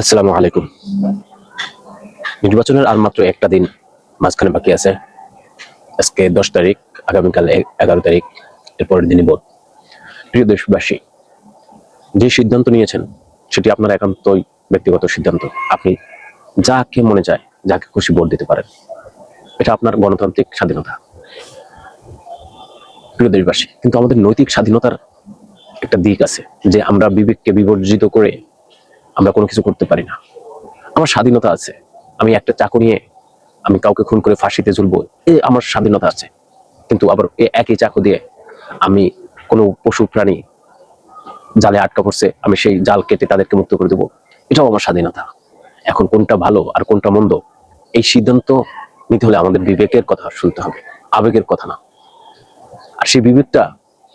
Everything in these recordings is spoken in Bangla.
আসসালামু আলাইকুম। নির্বাচনের আর মাত্র একটা দিন মাঝখানে বাকি আছে। আজকে দশ তারিখ, আগামীকাল এগারো তারিখ এর পরের দিনই ভোট। প্রিয় দেশবাসী, যে সিদ্ধান্ত নিয়েছেন, সেটি আপনার একান্তই ব্যক্তিগত সিদ্ধান্ত। আপনি যাকে মনে চায়, যাকে খুশি ভোট দিতে পারেন। এটা আপনার গণতান্ত্রিক স্বাধীনতা। প্রিয় দেশবাসী, কিন্তু আমাদের নৈতিক স্বাধীনতার একটা দিক আছে, যে আমরা বিবেককে বিবর্জিত করে আমরা কোনো কিছু করতে পারি না। আমার স্বাধীনতা আছে। আমি একটা চাকু নিয়ে আমি কাউকে খুন করে ফাঁসিতে ঝুলবো, এ আমার স্বাধীনতা আছে। কিন্তু আবার এ একই চাকু দিয়ে আমি কোনো পশু প্রাণী জালে আটকা পড়ছে, আমি সেই জাল কেটে তাদেরকে মুক্ত করে দেবো। এটাও আমার স্বাধীনতা। এখন কোনটা ভালো আর কোনটা মন্দ, এই সিদ্ধান্ত নিতে হলে আমাদের বিবেকের কথা শুনতে হবে, আবেগের কথা না। আর সেই বিবেকটা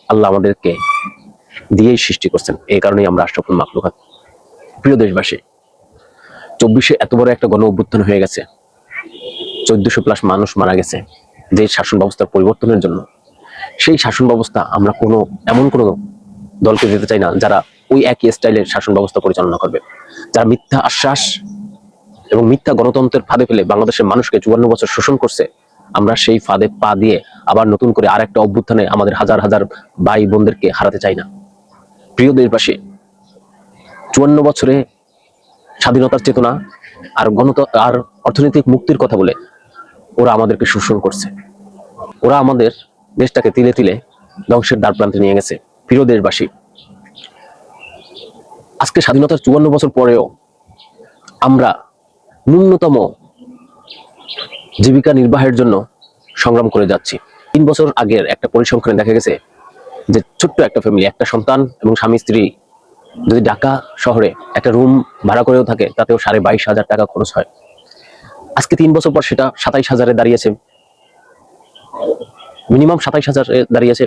আল্লাহ আমাদেরকে দিয়েই সৃষ্টি করছেন। এই কারণেই আমরা রাষ্ট্রপতি মাকলুকাত প্রিয় দেশবাসী, চব্বিশে এত বড় একটা গণ অভ্যুত্থান হয়ে গেছে। চোদ্দশো প্লাস মানুষ মারা গেছে যে শাসন ব্যবস্থার পরিবর্তনের জন্য। সেই শাসন ব্যবস্থা আমরা কোনো, এমন কোনো দলকে দিতে চাই না যারা ওই একই স্টাইলের শাসন ব্যবস্থা পরিচালনা করবে। যারা মিথ্যা আশ্বাস এবং মিথ্যা গণতন্ত্রের ফাঁদে ফেলে বাংলাদেশের মানুষকে চুয়ান্ন বছর শোষণ করছে, আমরা সেই ফাঁদে পা দিয়ে আবার নতুন করে আরেকটা অভ্যুত্থানে আমাদের হাজার হাজার ভাই বোনদেরকে হারাতে চাই না। প্রিয় দেশবাসী চুয়ান্ন বছরে স্বাধীনতার চেতনা আর গণত, আর অর্থনৈতিক মুক্তির কথা বলে ওরা আমাদেরকে শোষণ করছে। ওরা আমাদের দেশটাকে তিলে তিলে ধ্বংসের দ্বার প্রান্তে নিয়ে গেছে, প্রিয় দেশবাসী। আজকে স্বাধীনতার চুয়ান্ন বছর পরেও আমরা ন্যূনতম জীবিকা নির্বাহের জন্য সংগ্রাম করে যাচ্ছি। তিন বছর আগের একটা পরিসংখ্যানে দেখা গেছে যে ছোট্ট একটা ফ্যামিলি একটা সন্তান এবং স্বামী স্ত্রী যদি ঢাকা শহরে একটা রুম ভাড়া করেও থাকে, তাতেও সাড়ে বাইশ হাজার টাকা খরচ হয়। আজকে তিন বছর পর সেটা সাতাইশ হাজারে দাঁড়িয়েছে। মিনিমাম সাতাইশ হাজারে দাঁড়িয়েছে।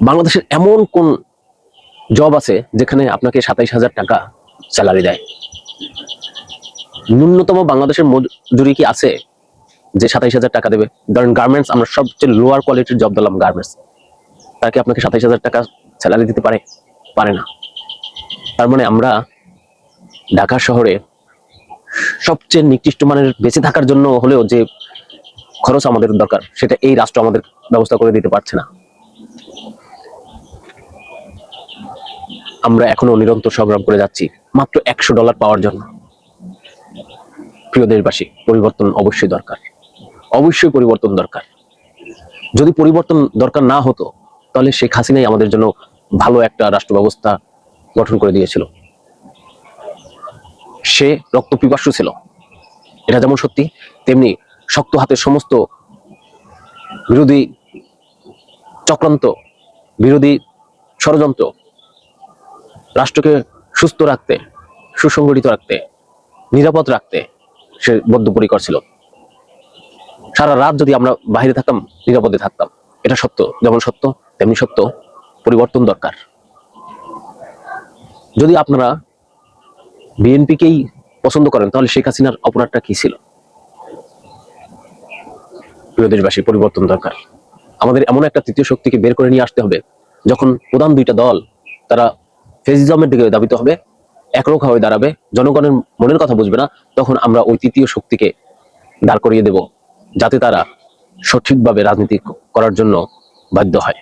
বাংলাদেশের এমন কোন জব আছে যেখানে আপনাকে সাতাইশ হাজার টাকা স্যালারি দেয়? ন্যূনতম বাংলাদেশের মজুরি কি আছে যে সাতাইশ হাজার টাকা দেবে? ধরেন গার্মেন্টস আমরা সবচেয়ে লোয়ার কোয়ালিটির জব দিলাম গার্মেন্টস তাকে আপনাকে সাতাইশ হাজার টাকা স্যালারি দিতে পারে? পারে না। তার মানে আমরা ঢাকা শহরে সবচেয়ে নিকৃষ্ট মানের বেঁচে থাকার জন্য হলেও যে খরচ আমাদের দরকার, সেটা এই রাষ্ট্র আমাদের ব্যবস্থা করে দিতে পারছে না। আমরা এখনও নিরন্তর সংগ্রাম করে যাচ্ছি, মাত্র একশো ডলার পাওয়ার জন্য। প্রিয় দেশবাসী, পরিবর্তন অবশ্যই দরকার। অবশ্যই পরিবর্তন দরকার। যদি পরিবর্তন দরকার না হতো, তাহলে শেখ হাসিনাই আমাদের জন্য ভালো একটা রাষ্ট্র ব্যবস্থা গঠন করে দিয়েছিল। সে রক্ত পিপাসু ছিল। এটা যেমন সত্যি, তেমনি শক্ত হাতের সমস্ত বিরোধী চক্রান্ত, বিরোধী ষড়যন্ত্র রাষ্ট্রকে সুস্থ রাখতে, সুসংগঠিত রাখতে, নিরাপদ রাখতে সে বদ্ধপরিকর ছিল। সারা রাত যদি আমরা বাইরে থাকতাম, নিরাপদে থাকতাম। এটা সত্য, যেমন সত্য, তেমনি সত্য, পরিবর্তন দরকার। যদি আপনারা বিএনপিকেই পছন্দ করেন, তাহলে শেখ হাসিনার অপরাধটা কি ছিল? প্রিয় দেশবাসী, পরিবর্তন দরকার। আমাদের এমন একটা তৃতীয় শক্তিকে বের করে নিয়ে আসতে হবে, যখন প্রধান দুইটা দল, তারা ফেসিজমের দিকে দাবিত হবে, একরোখা হয়ে দাঁড়াবে, জনগণের মনের কথা বুঝবে না, তখন আমরা ওই তৃতীয় শক্তিকে দাঁড় করিয়ে দেব, যাতে তারা সঠিকভাবে রাজনীতি করার জন্য বাধ্য হয়।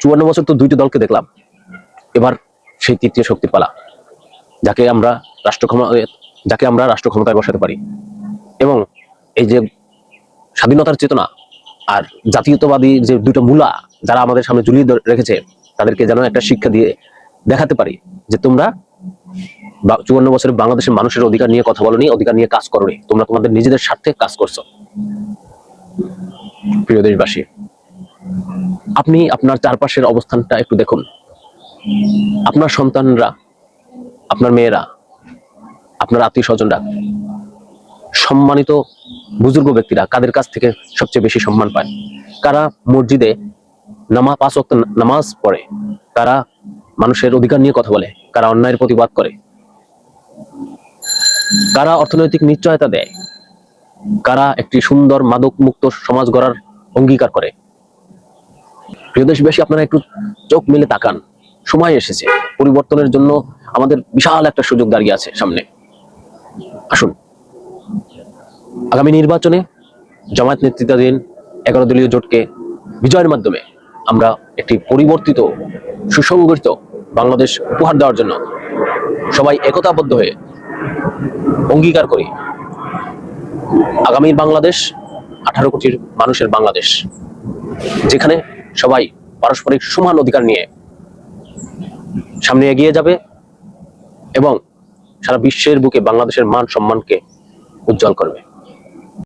চুয়ান্ন বছর তো দুইটা দলকে দেখলাম। এবার সেই তৃতীয় শক্তির পালা যাকে আমরা রাষ্ট্র যাকে আমরা রাষ্ট্র ক্ষমতায় বসাতে পারি। এবং এই যে স্বাধীনতার চেতনা আর জাতীয়তাবাদী যে দুটো মূলা যারা আমাদের সামনে ঝুলিয়ে রেখেছে, তাদেরকে যেন একটা শিক্ষা দিয়ে দেখাতে পারি যে তোমরা চুয়ান্ন বছরে বাংলাদেশের মানুষের অধিকার নিয়ে কথা বলনি, অধিকার নিয়ে কাজ করনি, তোমরা তোমাদের নিজেদের স্বার্থে কাজ করছ। প্রিয় দেশবাসী, আপনি আপনার চারপাশের অবস্থানটা একটু দেখুন। আপনার সন্তানরা, আপনার মেয়েরা, আপনার আত্মীয় স্বজনরা সম্মানিত বুজুর্গ ব্যক্তিরা কাদের কাছ থেকে সবচেয়ে বেশি সম্মান পায়? কারা মসজিদে নামা পাঁচ ওয়াক্ত নামাজ পড়ে? কারা মানুষের অধিকার নিয়ে কথা বলে? কারা অন্যায়ের প্রতিবাদ করে? কারা অর্থনৈতিক নিশ্চয়তা দেয়? কারা একটি সুন্দর মাদক মুক্ত সমাজ গড়ার অঙ্গীকার করে? প্রিয় দেশবাসী, আপনারা একটু চোখ মেলে তাকান। সময় এসেছে। পরিবর্তনের জন্য আমাদের বিশাল একটা সুযোগ দাঁড়িয়ে আছে সামনে। আসুন। আগামী নির্বাচনে জামায়াত নেতৃত্বাধীন এগারো দলীয় জোটকে বিজয়ের মাধ্যমে আমরা একটি পরিবর্তিত, সুসংগঠিত বাংলাদেশ উপহার দেওয়ার জন্য সবাই একতাবদ্ধ হয়ে অঙ্গীকার করি। আগামীর বাংলাদেশ, আঠারো কোটির মানুষের বাংলাদেশ, যেখানে সবাই পারস্পরিক সমান অধিকার নিয়ে সামনে এগিয়ে যাবে এবং সারা বিশ্বের বুকে বাংলাদেশের মান সম্মানকে উজ্জ্বল করবে।